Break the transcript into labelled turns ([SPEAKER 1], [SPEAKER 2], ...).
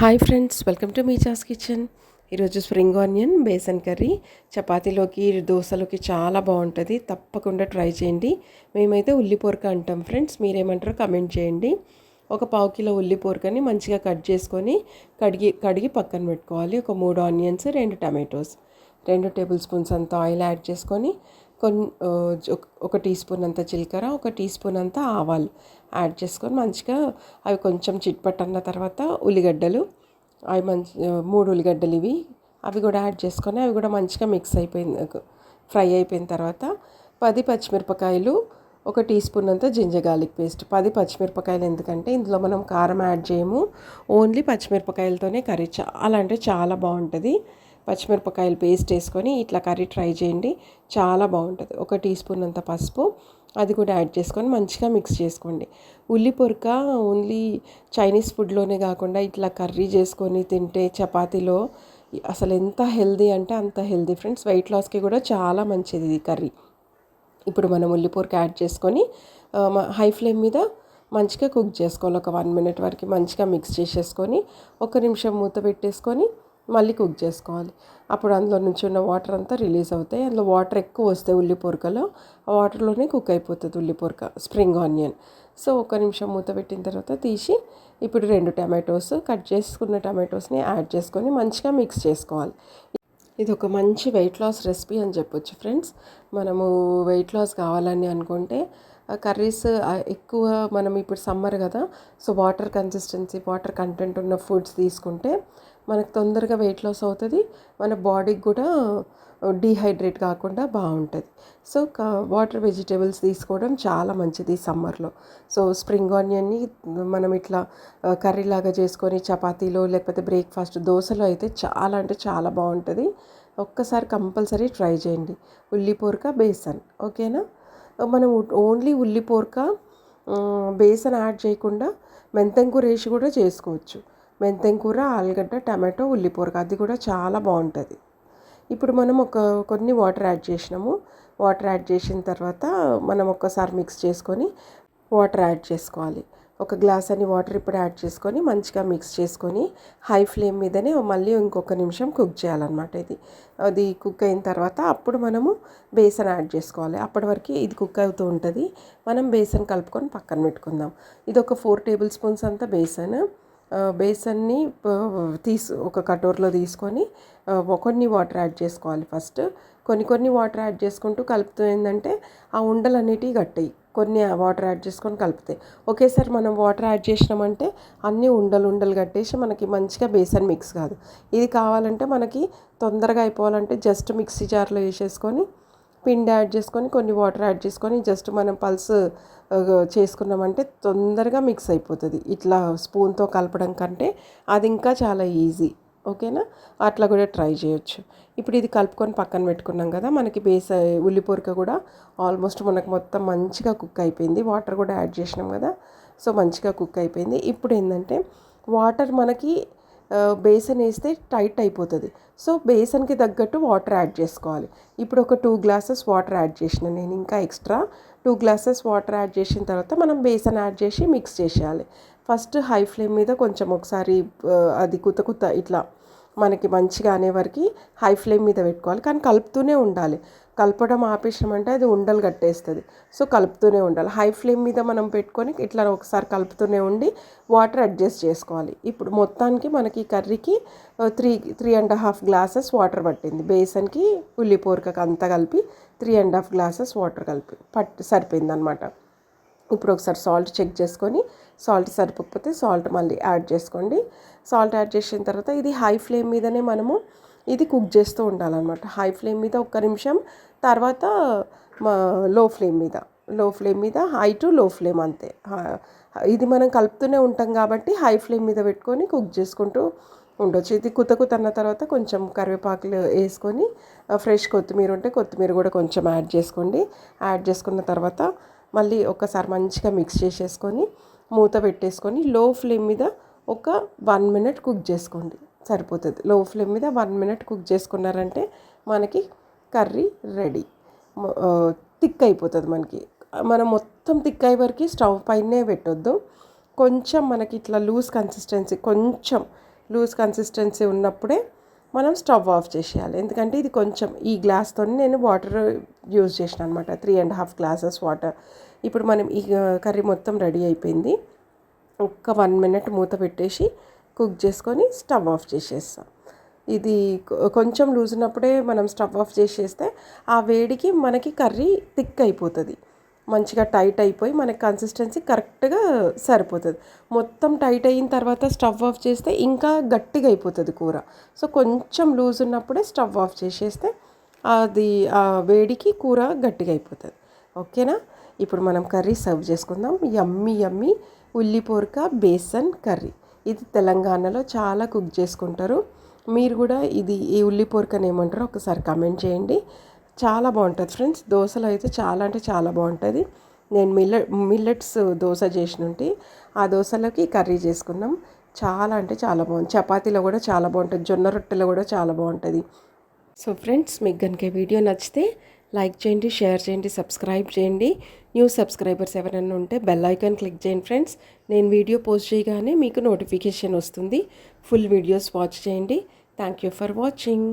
[SPEAKER 1] Hi friends welcome to Meechas kitchen. ఈరోజు spring onion besan curry చపాతీలోకి దోశలోకి చాలా బాగుంటుంది. తప్పకుండా ట్రై చేయండి. మేమైతే ఉల్లి పొరక అంటాం ఫ్రెండ్స్ మీరేమంటారో కమెంట్ చేయండి. ఒక పావు కిలో ఉల్లి పొరకని మంచిగా కట్ చేసుకొని కడిగి కడిగి పక్కన పెట్టుకోవాలి. ఒక మూడు ఆనియన్స్ రెండు టమాటోస్ రెండు టేబుల్ స్పూన్స్ అంత ఆయిల్ యాడ్ చేసుకొని కొన్ని ఒక టీ స్పూన్ అంత జీలకర్ర ఒక టీ స్పూన్ అంత ఆవాలు యాడ్ చేసుకొని మంచిగా అవి కొంచెం చిట్పట్ అన్న తర్వాత ఉల్లిగడ్డలు అవి మంచి మూడు ఉల్లిగడ్డలు ఇవి అవి కూడా యాడ్ చేసుకొని అవి కూడా మంచిగా మిక్స్ అయిపోయింది ఫ్రై అయిపోయిన తర్వాత పది పచ్చిమిరపకాయలు ఒక టీ స్పూన్ అంత జింజర్ గార్లిక్ పేస్ట్. పది పచ్చిమిరపకాయలు ఎందుకంటే ఇందులో మనం కారం యాడ్ చేయము. ఓన్లీ పచ్చిమిరపకాయలతోనే కర్రీ. చాలా అంటే చాలా బాగుంటుంది. పచ్చిమిరపకాయలు పేస్ట్ వేసుకొని ఇట్లా కర్రీ ట్రై చేయండి. చాలా బాగుంటుంది. ఒక టీ స్పూన్ అంత పసుపు అది కూడా యాడ్ చేసుకొని మంచిగా మిక్స్ చేసుకోండి. ఉల్లి పొరక ఓన్లీ చైనీస్ ఫుడ్లోనే కాకుండా ఇట్లా కర్రీ చేసుకొని తింటే చపాతీలో అసలు ఎంత హెల్దీ అంటే అంత హెల్దీ ఫ్రెండ్స్ వెయిట్ లాస్కి కూడా చాలా మంచిది ఇది కర్రీ. ఇప్పుడు మనం ఉల్లిపొరక యాడ్ చేసుకొని హై ఫ్లేమ్ మీద మంచిగా కుక్ చేసుకోవాలి. ఒక వన్ మినిట్ వరకు మంచిగా మిక్స్ చేసేసుకొని ఒక నిమిషం మూత పెట్టేసుకొని మళ్ళీ కుక్ చేసుకోవాలి. అప్పుడు అందులో నుంచి ఉన్న వాటర్ అంతా రిలీజ్ అవుతాయి. అందులో వాటర్ ఎక్కువ వస్తాయి ఉల్లి పొరకలో ఆ వాటర్లోనే కుక్ అయిపోతుంది ఉల్లి పొరక స్ప్రింగ్ ఆనియన్. సో ఒక నిమిషం మూత పెట్టిన తర్వాత తీసి ఇప్పుడు రెండు టమాటోస్ కట్ చేసుకున్న టమాటోస్ని యాడ్ చేసుకొని మంచిగా మిక్స్ చేసుకోవాలి. ఇది ఒక మంచి వెయిట్ లాస్ రెసిపీ అని చెప్పొచ్చు ఫ్రెండ్స్. మనము వెయిట్ లాస్ కావాలని అనుకుంటే కర్రీస్ ఎక్కువ మనం ఇప్పుడు సమ్మర్ కదా so water consistency water content ఉన్న ఫుడ్స్ తీసుకుంటే మనకు తొందరగా వెయిట్ లాస్ అవుతుంది. మన బాడీకి కూడా డీహైడ్రేట్ కాకుండా బాగుంటుంది. సో వాటర్ వెజిటేబుల్స్ తీసుకోవడం చాలా మంచిది సమ్మర్లో సో స్ప్రింగ్ ఆనియన్ని మనం ఇట్లా కర్రీలాగా చేసుకొని చపాతీలో లేకపోతే బ్రేక్ఫాస్ట్ దోశలో అయితే చాలా అంటే చాలా బాగుంటుంది. ఒక్కసారి కంపల్సరీ ట్రై చేయండి. ఉల్లి పొరక బేసన్. ఓకేనా? మనం ఓన్లీ ఉల్లి బేసన్ యాడ్ చేయకుండా మెంతంకూర వేసి కూడా చేసుకోవచ్చు. మెంతెం కూర ఆలుగడ్డ టమాటో ఉల్లిపొరక అది కూడా చాలా బాగుంటుంది. ఇప్పుడు మనం ఒక కొన్ని వాటర్ యాడ్ చేసినాము. వాటర్ యాడ్ చేసిన తర్వాత మనం ఒక్కసారి మిక్స్ చేసుకొని వాటర్ యాడ్ చేసుకోవాలి. ఒక గ్లాస్ అని వాటర్ ఇప్పుడు యాడ్ చేసుకొని మంచిగా మిక్స్ చేసుకొని హై ఫ్లేమ్ మీదనే మళ్ళీ ఇంకొక నిమిషం కుక్ చేయాలన్నమాట ఇది. అది కుక్ అయిన తర్వాత అప్పుడు మనము బేసన్ యాడ్ చేసుకోవాలి. అప్పటి వరకు ఇది కుక్ అవుతూ ఉంటుంది. మనం బేసన్ కలుపుకొని పక్కన పెట్టుకుందాం. ఇది ఒక ఫోర్ టేబుల్ స్పూన్స్ అంతా బేసన్. బేసన్ని తీసు ఒక కటోర్లో తీసుకొని కొన్ని వాటర్ యాడ్ చేసుకోవాలి ఫస్ట్. కొన్ని కొన్ని వాటర్ యాడ్ చేసుకుంటూ కలుపుతూ ఏంటంటే ఆ ఉండలు అనేటివి గట్టాయి. కొన్ని వాటర్ యాడ్ చేసుకొని కలుపుతాయి. ఒకేసారి మనం వాటర్ యాడ్ చేసినామంటే అన్నీ ఉండలు ఉండలు కట్టేసి మనకి మంచిగా బేసన్ మిక్స్ కాదు. ఇది కావాలంటే మనకి తొందరగా అయిపోవాలంటే జస్ట్ మిక్సీ జార్లో వేసేసుకొని పిండి యాడ్ చేసుకొని కొన్ని వాటర్ యాడ్ చేసుకొని జస్ట్ మనం పల్స్ చేసుకున్నామంటే తొందరగా మిక్స్ అయిపోతుంది. ఇట్లా స్పూన్తో కలపడం కంటే అది ఇంకా చాలా ఈజీ. ఓకేనా? అట్లా కూడా ట్రై చేయొచ్చు. ఇప్పుడు ఇది కలుపుకొని పక్కన పెట్టుకున్నాం కదా మనకి బేస్ ఉల్లిపొరక కూడా ఆల్మోస్ట్ మనకు మొత్తం మంచిగా కుక్ అయిపోయింది. వాటర్ కూడా యాడ్ చేసినాం కదా సో మంచిగా కుక్ అయిపోయింది. ఇప్పుడు ఏంటంటే వాటర్ మనకి బేసన్ వేస్తే టైట్ అయిపోతుంది. సో బేసన్కి తగ్గట్టు వాటర్ యాడ్ చేసుకోవాలి. ఇప్పుడు ఒక టూ గ్లాసెస్ వాటర్ యాడ్ చేసిన నేను ఇంకా extra two glasses water add చేసిన తర్వాత మనం బేసన్ యాడ్ చేసి మిక్స్ చేసేయాలి. ఫస్ట్ హై ఫ్లేమ్ మీద కొంచెం ఒకసారి అది కుత కుత ఇట్లా మనకి మంచిగా అనేవరకు హై ఫ్లేమ్ మీద పెట్టుకోవాలి. కానీ కలుపుతూనే ఉండాలి. కలపడం ఆపేసామంటే అది ఉండలు కట్టేస్తుంది. సో కలుపుతూనే ఉండాలి. హై ఫ్లేమ్ మీద మనం పెట్టుకొని ఇట్లా ఒకసారి కలుపుతూనే ఉండి వాటర్ అడ్జస్ట్ చేసుకోవాలి. ఇప్పుడు మొత్తానికి మనకి కర్రీకి three three and half glasses water పట్టింది. బేసన్కి ఉల్లిపోరకకి అంతా కలిపి three and half glasses water కలిపి పట్టి సరిపోయింది అనమాట ఇప్పుడు ఒకసారి సాల్ట్ చెక్ చేసుకొని సాల్ట్ సరిపోకపోతే సాల్ట్ మళ్ళీ యాడ్ చేసుకోండి. సాల్ట్ యాడ్ చేసిన తర్వాత ఇది హై ఫ్లేమ్ మీదనే మనము ఇది కుక్ చేస్తూ ఉండాలన్నమాట. హై ఫ్లేమ్ మీద ఒక్క నిమిషం తర్వాత లో ఫ్లేమ్ మీద. లో ఫ్లేమ్ మీద హై టు లో ఫ్లేమ్ అంతే. ఇది మనం కలుపుతూనే ఉంటాం కాబట్టి హై ఫ్లేమ్ మీద పెట్టుకొని కుక్ చేసుకుంటూ ఉండొచ్చు. ఇది కుత తర్వాత కొంచెం కరివేపాకులు వేసుకొని ఫ్రెష్ కొత్తిమీర ఉంటే కొత్తిమీర కూడా కొంచెం యాడ్ చేసుకోండి. యాడ్ చేసుకున్న తర్వాత మళ్ళీ ఒకసారి మంచిగా మిక్స్ చేసేసుకొని మూత పెట్టేసుకొని లో ఫ్లేమ్ మీద ఒక వన్ మినిట్ కుక్ చేసుకోండి. సరిపోతుంది. లో ఫ్లేమ్ మీద వన్ మినిట్ కుక్ చేసుకున్నారంటే మనకి కర్రీ రెడీ థిక్ అయిపోతుంది మనకి. మనం మొత్తం థిక్ అయ్యే వరకు స్టవ్ పైనే పెట్టొద్దు. కొంచెం మనకి ఇట్లా లూజ్ కన్సిస్టెన్సీ కొంచెం లూజ్ కన్సిస్టెన్సీ ఉన్నప్పుడే మనం స్టవ్ ఆఫ్ చేసేయాలి. ఎందుకంటే ఇది కొంచెం ఈ గ్లాస్తో నేను వాటర్ యూజ్ చేసిన అనమాట three and half glasses water ఇప్పుడు మనం ఈ కర్రీ మొత్తం రెడీ అయిపోయింది. ఒక్క వన్ మినిట్ మూత పెట్టేసి కుక్ చేసుకొని స్టవ్ ఆఫ్ చేసేస్తాం. ఇది కొంచెం లూజ్ ఉన్నప్పుడే మనం స్టవ్ ఆఫ్ చేసేస్తే ఆ వేడికి మనకి కర్రీ థిక్ అయిపోతుంది. మంచిగా టైట్ అయిపోయి మనకి కన్సిస్టెన్సీ కరెక్ట్గా సరిపోతుంది. మొత్తం టైట్ అయిన తర్వాత స్టవ్ ఆఫ్ చేస్తే ఇంకా గట్టిగా అయిపోతుంది కూర. సో కొంచెం లూజ్ ఉన్నప్పుడే స్టవ్ ఆఫ్ చేసేస్తే అది ఆ వేడికి కూర గట్టిగా అయిపోతుంది. ఓకేనా? ఇప్పుడు మనం కర్రీ సర్వ్ చేసుకుందాం. యమ్మి యమ్మి ఉల్లిపోరక బేసన్ కర్రీ. ఇది తెలంగాణలో చాలా కుక్ చేసుకుంటారు. మీరు కూడా ఇది ఈ ఉల్లిపోరకని ఏమంటారో ఒకసారి కమెంట్ చేయండి. చాలా బాగుంటుంది ఫ్రెండ్స్. దోశలు అయితే చాలా అంటే చాలా బాగుంటుంది. నేను మిల్ల మిల్లెట్స్ దోశ చేసినుంటి. ఆ దోశలోకి కర్రీ చేసుకున్నాం. చాలా అంటే చాలా బాగుంది. చపాతీలో కూడా చాలా బాగుంటుంది. జొన్న రొట్టెలో కూడా చాలా బాగుంటుంది. సో ఫ్రెండ్స్ మీకు కనుక వీడియో నచ్చితే లైక్ చేయండి షేర్ చేయండి సబ్స్క్రైబ్ చేయండి. న్యూ సబ్స్క్రైబర్స్ ఎవరైనా ఉంటే బెల్ ఐకాన్ క్లిక్ చేయండి ఫ్రెండ్స్. నేను వీడియో పోస్ట్ చేయగానే మీకు నోటిఫికేషన్ వస్తుంది. ఫుల్ వీడియోస్ వాచ్ చేయండి. Thank you for watching.